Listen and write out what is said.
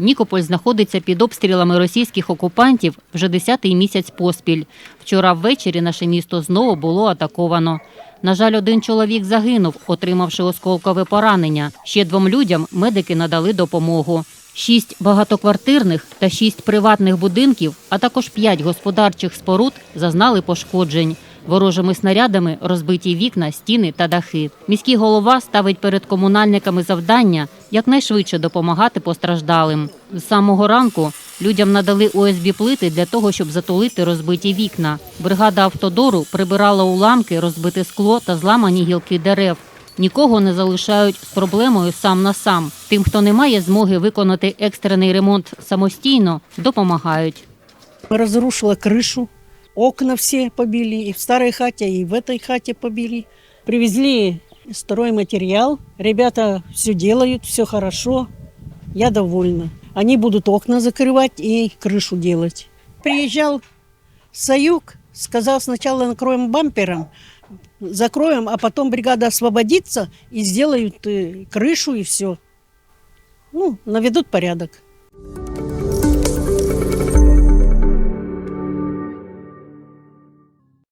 Нікополь знаходиться під обстрілами російських окупантів вже десятий місяць поспіль. Вчора ввечері наше місто знову було атаковано. На жаль, один чоловік загинув, отримавши осколкове поранення. Ще двом людям медики надали допомогу. Шість багатоквартирних та шість приватних будинків, а також п'ять господарчих споруд зазнали пошкоджень. Ворожими снарядами розбиті вікна, стіни та дахи. Міський голова ставить перед комунальниками завдання якнайшвидше допомагати постраждалим. З самого ранку людям надали ОСБ плити для того, щоб затулити розбиті вікна. Бригада автодору прибирала уламки, розбите скло та зламані гілки дерев. Нікого не залишають з проблемою сам на сам. Тим, хто не має змоги виконати екстрений ремонт самостійно, допомагають. Разрушила крышу, окна все побили, и в старой хате, и в этой хате побили. Привезли стройматериал, ребята все делают, все хорошо, я довольна. Они будут окна закрывать и крышу делать. Приезжал Саюк, сказал сначала накроем бампером, закроем, а потом бригада освободится и сделают э, крышу и все. Ну, наведут порядок.